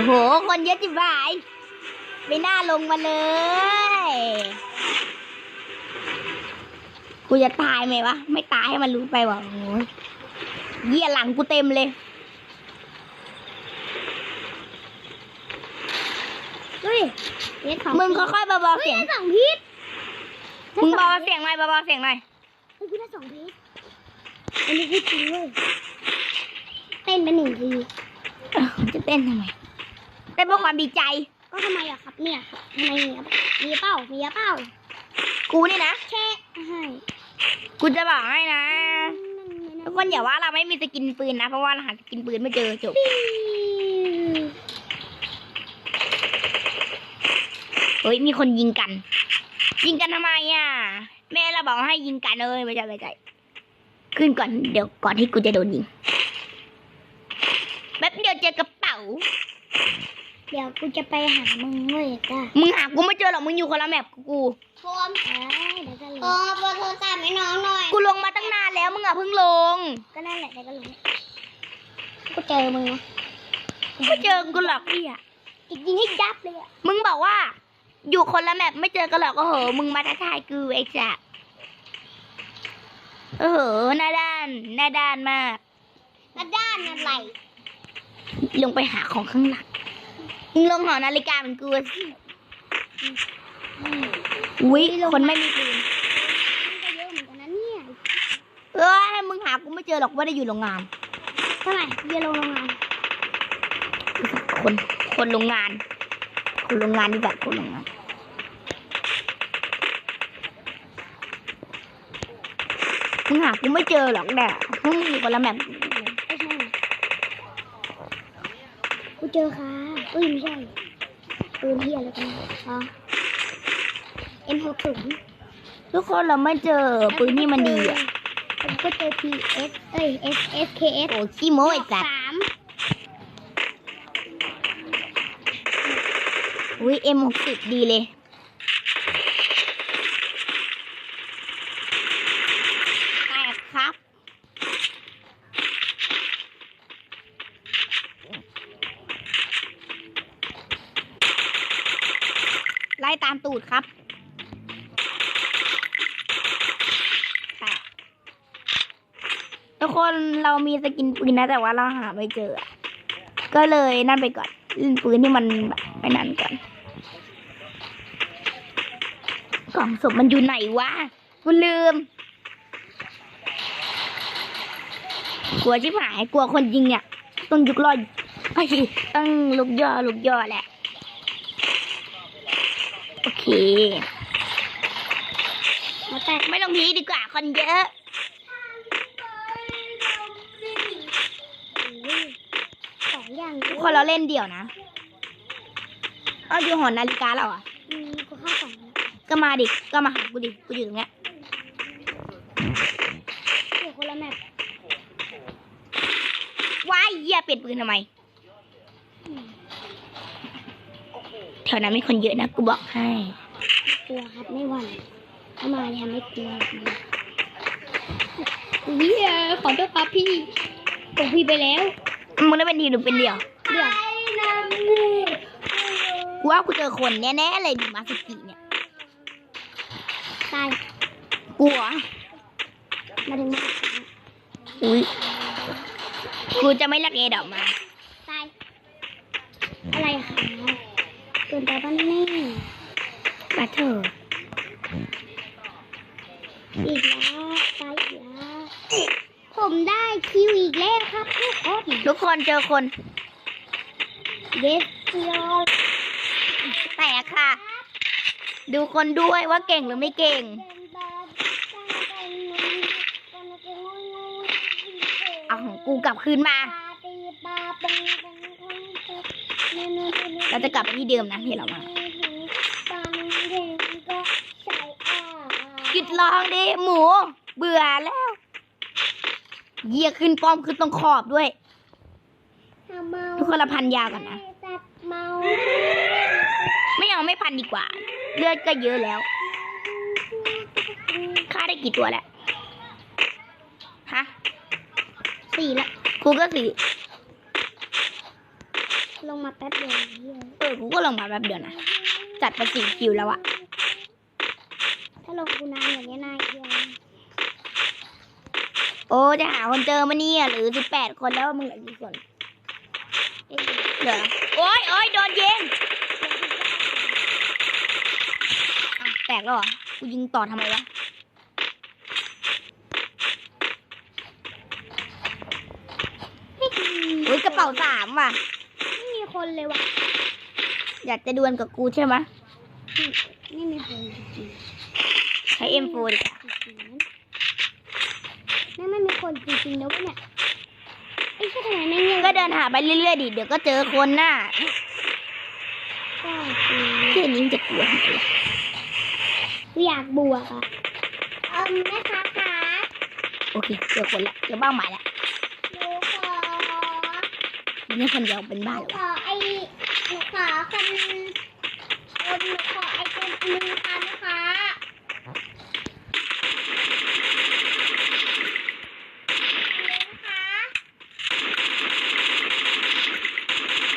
อ้โห คนเยอะจิบหาย ไม่น่าลงมาเลย กูจะตายไหมวะ ไม่ตายให้มันรู้ไปว่ะโอ้ยเยี่ยหลังกูเต็มเลย เฮ้ยเอ็ดของมึงค่อยๆเบาๆเฮ้ยเสียงได้สองพีชมึงเบาๆเสียงหน่อยเบาๆเสียงหน่อยเฮ้ยกูได้สองพีชอันนี้คือจริงเว้ยเต้นไปหนึ่งทีเอ้าจะเต้นทำไม เต้นเพื่อความดีใจ ก็ทำไมอะครับเนี่ยทำไมอะมีเป้ามีเป้ากูนี่นะแค่ให้กูจะบอกให้นะทุกคนอย่าว่าเราไม่มีสกินปืนนะ เพราะว่าเราหาสกินปืนไม่เจอจบเฮ้ยมีคนยิงกัน ยิงกันทำไมอะ แม่เราบอกให้ยิงกันเอ้ยไม่ใช่ไม่ใช่ขึ้นก่อนเดี๋ยวก่อนที่กูจะโดนยิงแป๊บเดียวเจอกระเป๋า เดี๋ยวกูจะไปหามึงเว้ยจ้ามึงหากูไม่เจอหรอกมึงอยู่คนละแมปกับกูโฟมเอ้ยเดี๋ยวก็ลงโอ้โฟมโทรศัพท์ให้น้องหน่อยกูลงมาตั้งนานแล้วมึงอะเพิ่งลงก็นั่นแหละเดี๋ยวก็ลงกูเจอมึงนะไม่เจอกูหรอกพี่อะอีกยิงให้ยับเลยอะมึงบอกว่า อยู่คนละแมปไม่เจอกันหรอกก็เหอะมึงมาทักทายกูไอ้สัสเออหน้าด้านหน้าด้านมากแล้วด้านอะไรลงไปหาของข้างหลัง มึงลงหอนาฬิกาเหมือนกูสิอุ้ยคนไม่มีปืนมันก็เยอะเหมือนกันนะเนี่ย เออให้มึงหากูไม่เจอหรอกว่าได้อยู่โรงงานเท่าไหร่เบียร์ลงโรงงาน คน คนโรงงาน คนโรงงานนี่แบบคนโรงงานมึงหากูไม่เจอหรอกแน่มึงอยู่คนละแมป ไม่ใช่กู เจอค่ะเอ้ยไม่ใช่ปืนเฮียอะไรกันอ๋อ M60 ทุกคนเราไม่เจอปืนที่มันดีอะผมก็เจอ PS เอ้ย S SKS โอ้ขี้โม้ไอ้สัสสามอุ้ยเอ็มหกสิบดีเลย แตกครับ ไล่ตามตูดครับทุกคนเรามีสกินปืนนะแต่ว่าเราหาไม่เจอ ก็เลยนั่นไปก่อนเล่นปืนที่มันแบบไปนั่นก่อน กล่องศพมันอยู่ไหนวะกูลืม กลัวชิบหายกลัวคนยิงเนี่ยต้องยุกลอไอ้ยต้องลุกย่อลุกย่อแหละ โอเคมาแตกไม่ลงพีดีกว่าคนเยอะโอ้ยสองอย่างทุกคนเราเล่นเดี่ยวนะเอาอยู่หอนาฬิกาเราอะอืมกูเข้าสองแล้วก็มาดิ ก็มาหากูดิ กูอยู่ตรงเนี้ยเดี๋ยวคนละแมปว้ายเหี้ยเปลี่ยนปืนทำไม ถวนั้นมีคนเยอะนะกูบอกให้กลัวครับไม่หวั่นเข้ามาเนี่ยไม่กลัวเฮียขอโทษครับพี่ผมพี่ไปแล้วมึงได้เป็นทีมหรือเป็นเดี่ยวเดี๋ยวกูว่ากูเจอคนแน่ๆเลยดิมาสกิเนี่ยตายกลัวมาถึงมาอุ้ยกูจะไม่รักเอดอกมาตายอะไรอะคะ เกินไปป่ะนี่ปัดเถอะอีกแล้วตายอีกแล้วผมได้คิวอีกแล้วครับทุกคนทุกคนเจอคนเยสยอดแตกค่ะ ดูคนด้วยว่าเก่งหรือไม่เก่งเอาของกูกลับคืนมา เราจะกลับไปที่เดิมนะที่เรามาหยุดร้องดิหมู เบื่อแล้วเหยียขึ้นป้อมขึ้นตรงขอบด้วย ทุกคนละพันยาก่อนนะเมาไม่เอาไม่พันดีกว่า เลือดก็เยอะแล้วฆ่าได้กี่ตัวแล้ว ฮะ สี่ละกูก็สี่ ลงมาแป๊บเดียวเหี้ยเออกูก็ลงมาแป๊บเดียวนะจัดไปสี่คิวแล้วอะถ้าลงกูนานอย่างนี้ยนายเดียวโอ้จะหาคนเจอมาเนี่ยหรือสิบแปดคนแล้วมึงเหลือกี่คนเอ้ยเหลือโอ้ยโอ้ยโดนยิงอะแตกแล้วเหรอกูยิงต่อทำไมวะอุ้ยกระเป๋าสามว่ะไม่มี คนเลยว่ะ อยากจะดวลกับกูใช่ไหมะไม่มีคนจริงใช้เอ็มโฟดีกว่าๆจริงๆนั่นไม่มีคนจริงๆนะวะเนี่ยไอ้แค่ทำไมไม่เงียบก็เดินหาไปเรื่อยๆดิ เดี๋ยวก็เจอคนน่ะก็คือแค่นี้จะกลัวทำไมล่ะอยากบวกอะเอิมแม่ค้าคะโอเคเจอคนละเจอเป้าหมายละหนูขอ นี่คนเดียวเป็นบ้าหนูเหรอขวะอไอ้ หนูขอคนคนหนูขอไอ้คนหนึ่งค่ะลูกค้า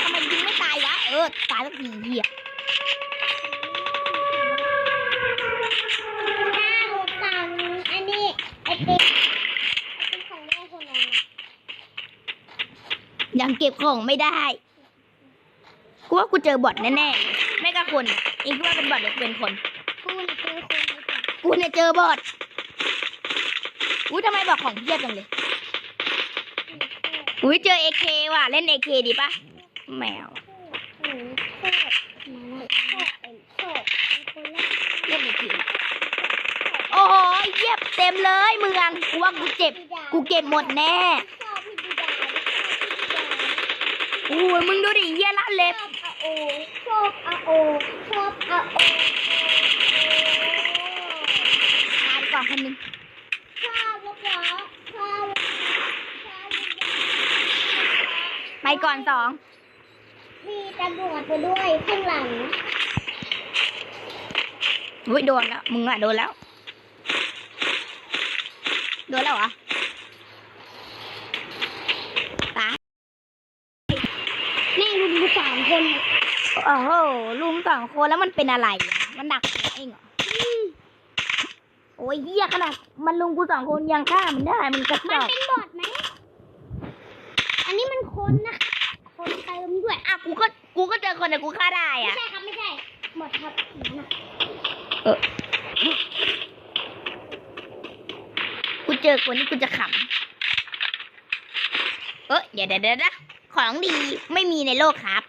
ทำไมยิงไม่ตายวะ เออ ตายสักทีเหี้ยถ้าหนูสั่งอันนี้ไอติมไอติมของแม่คนนั้นยังเก็บของไม่ได้ กูว่ากูเจอบอทแน่ๆ ไม่ก็คนเองคิดว่าเป็นบอทหรือเป็นคน กูน่ะเจอคนกูเนี่ยเจอบอทอุ้ยทำไมบอกของเพียบจังเลย อุ้ยเจอเอเคว่ะ เล่นเอเคดีปะแมว หนูโคตรมาโคตรเป็นโคตรเป็นคนแรกเล่นเอเคโอ้โหเยียบเต็มเลยเมืองกูว่ากูเจ็บ กูเก็บหมดแน่ ชอบพี่บิดาชอบพี่บิดา โอ้ยมึงดูดิเยี่ยละเล็บ โอ ชอบอาโอ ชอบอาโอตายก่อนคนหนึงชอบลูกเหรอชอบชอบลูกเหรอไปก่อนสอง มีตำรวจไปด้วยข้างหลังอุ้ยโดนแล้ว มึงอะโดนแล้ว โดนแล้วเหรอ ตาย นี่ลุงดูสามคน โอ้โหลุมสองคนแล้วมันเป็นอะไรอะมันหนักหัวเองเหรอโอ้ยเหี้ยขนาดมันลุมกูสองคนยังฆ่ามันได้มันกระจมันอกเป็นบอทไหม อันนี้มันคนนะ คนเติมด้วยอะกูก็กูก็เจอคนแต่กูฆ่าได้ไม่อะ ใช่ครับไม่ใช่บอทครับนั่นน่ะกูเจอคนที่กูจะขำเออเดี๋ยวเดี๋ยวเดี๋ยวนะของดีไม่มีในโลกครับ